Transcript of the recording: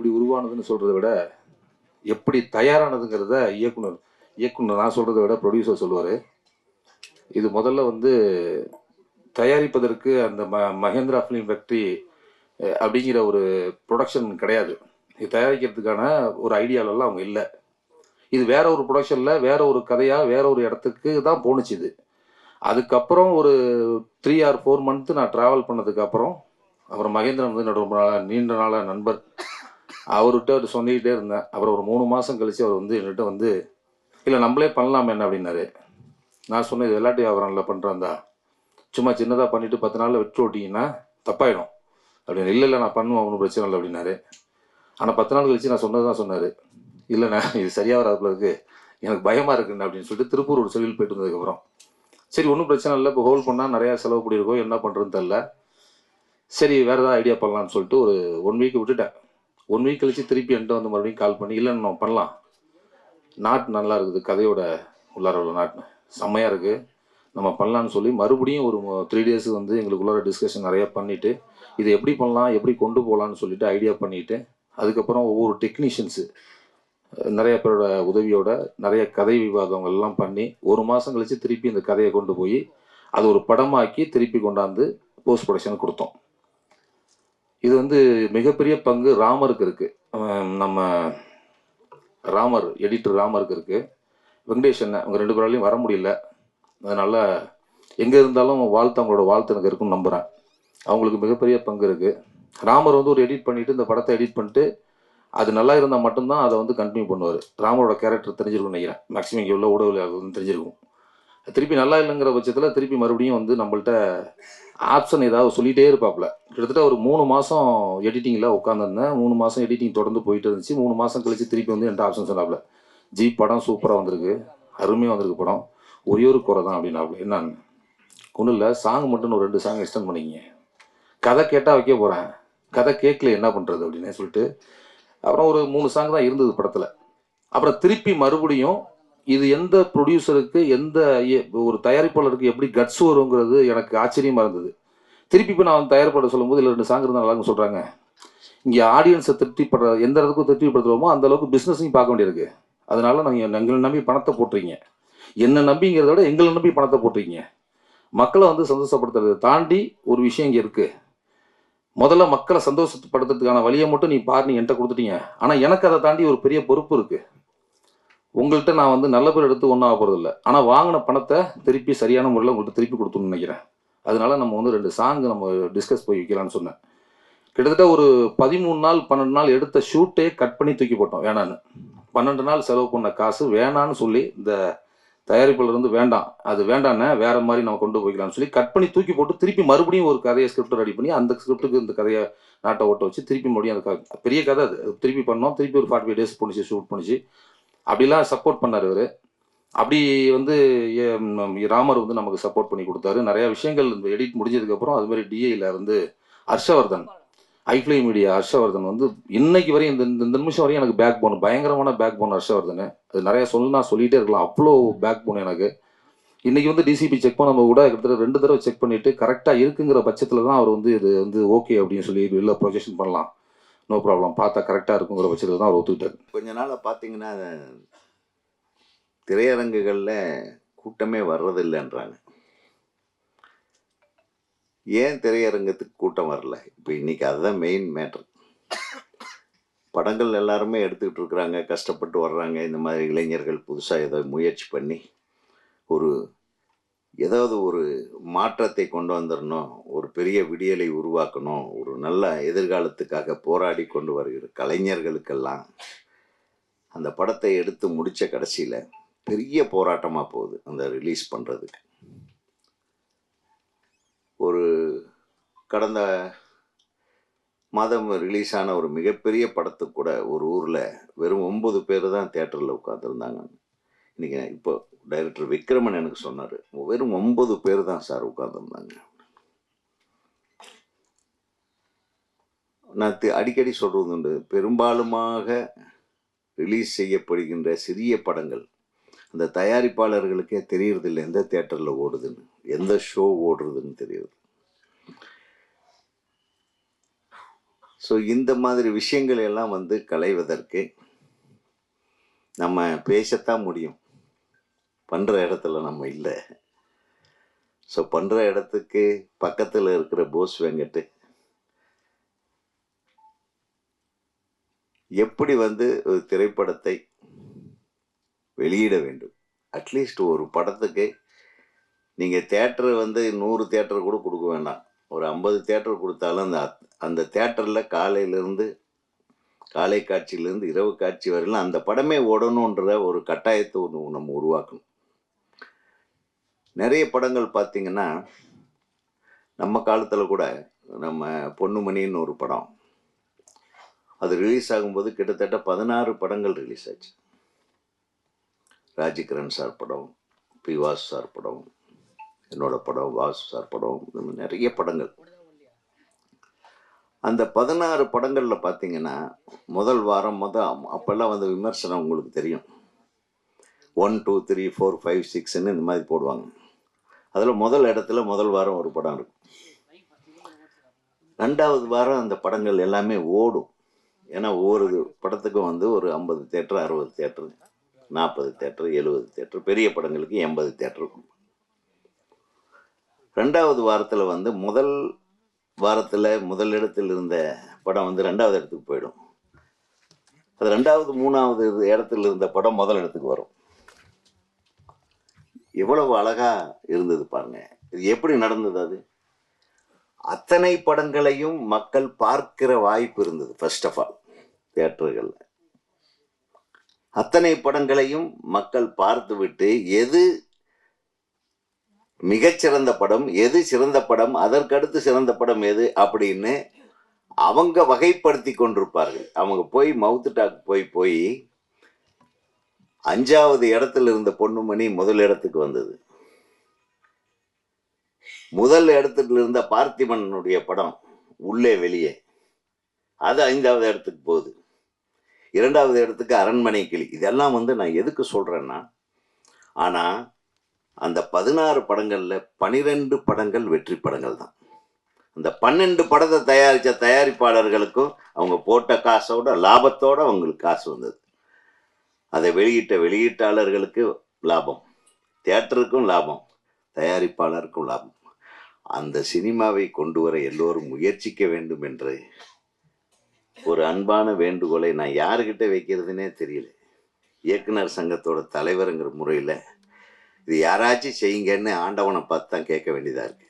எப்படி உருவானதுன்னு சொல்கிறத விட எப்படி தயாரானதுங்கிறத இயக்குனர் இயக்குனர் நான் சொல்கிறத விட ப்ரொடியூசர் சொல்லுவார். இது முதல்ல வந்து தயாரிப்பதற்கு அந்த ம மகேந்திரா ஃபிலிம் ஃபேக்ட்ரி அப்படிங்கிற ஒரு ப்ரொடக்ஷன் கிடையாது. இது தயாரிக்கிறதுக்கான ஒரு ஐடியாலெல்லாம் அவங்க இல்லை. இது வேற ஒரு ப்ரொடக்ஷனில் வேற ஒரு கதையாக வேற ஒரு இடத்துக்கு தான் போணுச்சு இது. அதுக்கப்புறம் ஒரு த்ரீ ஆர் ஃபோர் மந்த்து நான் ட்ராவல் பண்ணதுக்கப்புறம் அப்புறம் மகேந்திரன் வந்து என்னோட ரொம்ப நாளா- நீண்ட நாளாக நண்பர். அவர்கிட்ட அவர் சொல்லிக்கிட்டே இருந்தேன். அப்புறம் ஒரு மூணு மாதம் கழிச்சு அவர் வந்து என்கிட்ட வந்து இல்லை நம்மளே பண்ணலாம் என்ன அப்படின்னாரு. நான் சொன்னேன் இது விளையாட்டு வியாபாரம்ல பண்ணுறேன்டா சும்மா சின்னதாக பண்ணிவிட்டு பத்து நாளில் விட்டு ஓட்டிங்கன்னா தப்பாயிடும். அப்படின்னு இல்லை இல்லை நான் பண்ணுவேன் ஒன்றும் பிரச்சனை இல்லை அப்படின்னாரு. ஆனால் பத்து நாள் கழிச்சு நான் சொன்னது தான் சொன்னார் இல்லைண்ணா இது சரியாக வராதுல இருக்குது எனக்கு பயமாக இருக்குண்ணா அப்படின்னு சொல்லிட்டு திருப்பூர் ஒரு செல்லில் போயிட்டு வந்ததுக்கப்புறம் சரி ஒன்றும் பிரச்சனை இல்லை இப்போ ஹோல்ட் பண்ணால் நிறையா செலவு பண்ணியிருக்கோம் என்ன பண்ணுறதுன்னு தெரில சரி வேறு ஏதாவது ஐடியா பண்ணலான்னு சொல்லிட்டு ஒரு ஒன் வீக் விட்டுட்டேன். ஒன் வீக் கழிச்சு திருப்பி என்கிட்ட வந்து மறுபடியும் கால் பண்ணி இல்லைன்னு நம்ம பண்ணலாம். நாட்டு நல்லா இருக்குது கதையோட உள்ளார உள்ள நாட்டு செம்மையாக இருக்குது நம்ம பண்ணலான்னு சொல்லி மறுபடியும் ஒரு த்ரீ டேஸ் வந்து எங்களுக்குள்ளார டிஸ்கஷன் நிறையா பண்ணிவிட்டு இதை எப்படி பண்ணலாம்? எப்படி கொண்டு போகலான்னு சொல்லிட்டு ஐடியா பண்ணிவிட்டு அதுக்கப்புறம் ஒவ்வொரு டெக்னீஷியன்ஸு நிறைய பேரோட உதவியோட நிறைய கதை விவாதங்கள்லாம் பண்ணி ஒரு மாதம் கழித்து திருப்பி இந்த கதையை கொண்டு போய் அது ஒரு படமாக்கி திருப்பி கொண்டாந்து போஸ்ட் ப்ரொடக்ஷன் கொடுத்தோம். இது வந்து மிகப்பெரிய பங்கு ராமருக்கு இருக்குது நம்ம ராமர் எடிட்டர் ராமருக்கு இருக்குது வெங்கடேஷ் அண்ணன் அவங்க ரெண்டு பேராலையும் வர முடியல. அதனால் எங்கே இருந்தாலும் வாழ்த்து அவங்களோட வாழ்த்து எனக்கு இருக்குன்னு நம்புகிறேன் அவங்களுக்கு மிகப்பெரிய பங்கு இருக்குது ராமர் வந்து ஒரு எடிட் பண்ணிவிட்டு இந்த படத்தை எடிட் பண்ணிட்டு அது நல்லா இருந்தால் மட்டும்தான் அதை வந்து கண்டினியூ பண்ணுவார். ராமரோட கேரக்டர் தெரிஞ்சிருக்கும்னு நினைக்கிறேன். மேக்ஸிமம் இங்கே உள்ள ஊடகங்கள் தெரிஞ்சிருக்கும். திருப்பி நல்லா இல்லைங்கிற பட்சத்தில் திருப்பி மறுபடியும் வந்து நம்மள்ட்ட ஆப்ஷன் ஏதாவது சொல்லிகிட்டே இருப்பாப்புல. கிட்டத்தட்ட ஒரு மூணு மாதம் எடிட்டிங்கில் உட்காந்துருந்தேன் மூணு மாதம் எடிட்டிங் தொடர்ந்து போயிட்டு இருந்துச்சு. மூணு மாதம் கழிச்சு திருப்பி வந்து என்கிட்ட ஆப்ஷன் சொன்னாப்புல. ஜி படம் சூப்பராக வந்திருக்கு. அருமையாக வந்திருக்கு படம். ஒரே ஒரு குறை தான் அப்படின்னாப்புல. என்னன்னு? ஒன்றும் இல்லை. சாங் மட்டும் ஒரு ரெண்டு சாங் எக்ஸ்டெண்ட் பண்ணிக்கிங்க. கதை கேட்டால் வைக்க போகிறேன் கதை கேட்கல என்ன பண்ணுறது அப்படின்னு சொல்லிட்டு அப்புறம் ஒரு மூணு சாங் தான் இருந்தது படத்தில். அப்புறம் திருப்பி மறுபடியும் இது எந்த ப்ரொடியூசருக்கு எந்த ஒரு தயாரிப்பாளருக்கு எப்படி கட்ஸ் வருங்கிறது எனக்கு ஆச்சரியமாக இருந்தது. திருப்பி இப்போ நான் தயாரிப்பாளர் சொல்லும்போது இல்லை ரெண்டு சாங் இருந்தால் நல்லா சொல்கிறாங்க இங்கே ஆடியன்ஸை திருப்திப்படுற எந்த அளவுக்கு திருப்திப்படுத்துகிறோமோ அந்த அளவுக்கு பிஸ்னஸையும் பார்க்க வேண்டியிருக்கு. அதனால நாங்கள் எங்களை நம்பி பணத்தை போட்டுறீங்க என்னை நம்பிங்கிறத விட எங்களை நம்பி பணத்தை போட்டுறீங்க மக்களை வந்து சந்தோஷப்படுத்துறதை தாண்டி ஒரு விஷயம் இங்கே இருக்குது முதல்ல மக்களை சந்தோஷப்படுத்துறதுக்கான வழியை மட்டும் நீ பாரு நீ என்கிட்ட கொடுத்துட்டீங்க. ஆனால் எனக்கு அதை தாண்டி ஒரு பெரிய பொறுப்பு இருக்குது உங்கள்கிட்ட நான் வந்து நல்ல பேர் எடுத்து ஒன்றும் ஆக போகிறதில்ல ஆனால் வாங்கின பணத்தை திருப்பி சரியான முறையில் உங்கள்கிட்ட திருப்பி கொடுத்துன்னு நினைக்கிறேன். அதனால நம்ம வந்து ரெண்டு சாங் நம்ம டிஸ்கஸ் போய் வைக்கலான்னு சொன்னேன். கிட்டத்தட்ட ஒரு பதிமூணு நாள் பன்னெண்டு நாள் எடுத்த ஷூட்டே கட் பண்ணி தூக்கி போட்டோம் வேணான்னு. பன்னெண்டு நாள் செலவு பண்ண காசு வேணான்னு சொல்லி இந்த தயாரிப்பில் இருந்து வேண்டாம். அது வேண்டாண்ணே வேற மாதிரி நம்ம கொண்டு போய்க்கலாம்னு சொல்லி கட் பண்ணி தூக்கி போட்டு திருப்பி மறுபடியும் ஒரு கதையை ஸ்கிரிப்ட் ரெடி பண்ணி அந்த ஸ்கிரிப்டுக்கு இந்த கதையை நாட்டை ஓட்ட வச்சு திருப்பி மறுபடியும் அந்த க- பெரிய கதை அது. அது திருப்பி பண்ணோம். திருப்பி ஒரு ஃபார்ட்டி ஃபைவ் டேஸ் பண்ணிச்சு ஷூட் பண்ணிச்சு அப்படிலாம் சப்போர்ட் பண்ணார் இவர் அப்படி வந்து ஏ- ராமர் வந்து நமக்கு சப்போர்ட் பண்ணி கொடுத்தாரு. நிறைய விஷயங்கள் இந்த எடிட் முடிஞ்சதுக்கப்புறம் அது மாதிரி டிஏயில் வந்து ஹர்ஷவர்தன் ஐஃப்ளை மீடியா ஹர்ஷவர்தன் வந்து இன்னைக்கு வரையும் இந்த இந்த- நிமிஷம் வரையும் எனக்கு பேக் போன் பயங்கரமான பேக் போன் ஹர்ஷவர்தன். அது நிறைய சொல்லணும் சொல்லிட்டே இருக்கலாம். அவ்வளோ பேக் போன் எனக்கு. இன்னைக்கு வந்து டிசிபி செக் பண்ண நம்ம கூட கிட்டத்தட்ட ரெண்டு தடவை செக் பண்ணிட்டு கரெக்டாக இருக்குங்கிற பட்சத்தில் தான் அவர் வந்து இது வந்து ஓகே அப்படின்னு சொல்லி வெளில ப்ரொஜெக்ஷன் பண்ணலாம். நோ ப்ராப்ளம் பார்த்தா கரெக்டாக இருக்குங்கிற பட்சத்தில் தான் அவர் ஒத்துக்கிட்டார். கொஞ்ச நாளாக பார்த்தீங்கன்னா திரையரங்குகளில் கூட்டமே வர்றதில்லைன்றாங்க. ஏன் திரையரங்கத்துக்கு கூட்டம் வரல? இப்போ இன்றைக்கி அதுதான் மெயின் மேட்ரு படங்கள் எல்லாருமே எடுத்துக்கிட்டு இருக்கிறாங்க. கஷ்டப்பட்டு வர்றாங்க. இந்த மாதிரி இளைஞர்கள் புதுசாக ஏதோ முயற்சி பண்ணி ஒரு ஏதாவது ஒரு மாற்றத்தை கொண்டு வந்துடணும் ஒரு பெரிய விடியலை உருவாக்கணும் ஒரு நல்ல எதிர்காலத்துக்காக போராடி கொண்டு வருகிற கலைஞர்களுக்கெல்லாம் அந்த படத்தை எடுத்து முடித்த கடைசியில் பெரிய போராட்டமாக போகுது அந்த ரிலீஸ் பண்ணுறதுக்கு ஒரு கடந்த மாதம் ரிலீஸ் ஆன ஒரு மிகப்பெரிய படத்துக்கு கூட ஒரு ஊரில் வெறும் ஒன்பது பேர் தான் தேட்டரில் உட்காந்துருந்தாங்க இன்றைக்கி இப்போ டைரக்டர் விக்ரமன் எனக்கு சொன்னார். வெறும் ஒன்பது பேர் தான் சார் உட்காந்துருந்தாங்க நான் அடிக்கடி சொல்கிறது உண்டு. பெரும்பாலுமாக ரிலீஸ் செய்யப்படுகின்ற சிறிய படங்கள் அந்த தயாரிப்பாளர்களுக்கே தெரியறதில்லை எந்த தேட்டரில் ஓடுதுன்னு. எந்த ஷோ ஓடுறதுன்னு தெரியுது. ஸோ இந்த மாதிரி விஷயங்கள் எல்லாம் வந்து களைவதற்கு நம்ம பேசத்தான் முடியும். பண்ணுற இடத்துல நம்ம இல்லை. ஸோ பண்ணுற இடத்துக்கு பக்கத்தில் இருக்கிற போஸ் வெங்கட்டு எப்படி வந்து ஒரு திரைப்படத்தை வெளியிட வேண்டும்? அட்லீஸ்ட் ஒரு படத்துக்கு நீங்கள் தேட்டர் வந்து நூறு தேட்டர் கூட கொடுக்க வேண்டாம். ஒரு ஐம்பது தேட்டர் கொடுத்தாலும் அந்த அத்- அந்த தேட்டரில் காலையிலேருந்து காலை காட்சியிலேருந்து இரவு காட்சி வரையிலும் அந்த படமே ஓடணுன்ற ஒரு கட்டாயத்தை ஒன்று நம்ம உருவாக்கணும். நிறைய படங்கள் பார்த்தீங்கன்னா நம்ம காலத்தில் கூட நம்ம பொன்னுமணின்னு ஒரு படம். அது ரிலீஸ் ஆகும்போது கிட்டத்தட்ட பதினாறு படங்கள் ரிலீஸ் ஆச்சு. ராஜிகிரண் சார் படம் பி வாசு சார் படம் என்னோட படம் வாசு சார் படம் இந்த மாதிரி நிறைய படங்கள். அந்த பதினாறு படங்களில் பார்த்தீங்கன்னா முதல் வாரம் மொதல் அப்போல்லாம் வந்து விமர்சனம் உங்களுக்கு தெரியும். One two three four five சிக்ஸ்ன்னு இந்த மாதிரி போடுவாங்க. அதில் முதல் இடத்துல முதல் வாரம் ஒரு படம் இருக்கும். ரெண்டாவது வாரம் அந்த படங்கள் எல்லாமே ஓடும். ஏன்னா ஒவ்வொரு படத்துக்கும் வந்து ஒரு ஐம்பது தேட்டர் அறுபது தேட்டர் நாற்பது தேட்டர் எழுபது தேட்டர் பெரிய படங்களுக்கு எண்பது தேட்டர் இருக்கும். ரெண்டாவது வாரத்தில் வந்து முதல் வாரத்தில் முதல் இடத்தில் இருந்த படம் வந்து ரெண்டாவது இடத்துக்கு போயிடும். அது ரெண்டாவது மூணாவது இடத்துல இருந்த படம் முதல் இடத்துக்கு வரும். எவ்வளவு அழகா இருந்தது பாருங்க. இது எப்படி நடந்தது அது? அத்தனை படங்களையும் மக்கள் பார்க்கிற வாய்ப்பு இருந்தது ஃபர்ஸ்ட் ஆஃப் ஆல் தியேட்டர்களில். அத்தனை படங்களையும் மக்கள் பார்த்துவிட்டு எது மிகச்சிறந்த படம் எது சிறந்த படம் அதற்கடுத்து சிறந்த படம் எது அப்படின்னு அவங்க வகைப்படுத்தி கொண்டிருப்பார்கள். அவங்க போய் மவுத்து டாக் போய் போய் அஞ்சாவது இடத்துல இருந்த பொண்ணுமணி முதல் இடத்துக்கு வந்தது. முதல் இடத்துல இருந்த பார்த்திபனுடைய படம் உள்ளே வெளியே. அது ஐந்தாவது இடத்துக்கு போகுது. இரண்டாவது இடத்துக்கு அரண்மனை கிளி. இதெல்லாம் வந்து நான் எதுக்கு சொல்கிறேன்னா ஆனால் அந்த பதினாறு படங்களில் பனிரெண்டு படங்கள் வெற்றி படங்கள் தான். அந்த பன்னெண்டு படத்தை தயாரித்த தயாரிப்பாளர்களுக்கும் அவங்க போட்ட காசோட லாபத்தோட அவங்களுக்கு காசு வந்தது. அதை வெளியிட்ட வெளியீட்டாளர்களுக்கு லாபம். தியேட்டருக்கும் லாபம். தயாரிப்பாளருக்கும் லாபம். அந்த சினிமாவை கொண்டு வர எல்லோரும் முயற்சிக்க வேண்டும் என்று ஒரு அன்பான வேண்டுகோளை நான் யாருக்கிட்ட வைக்கிறதுனே தெரியல. இயக்குனர் சங்கத்தோட தலைவருங்கிற முறையில் இது யாராச்சும் செய்யுங்கன்னு ஆண்டவனை பார்த்து தான் கேட்க வேண்டியதாக இருக்குது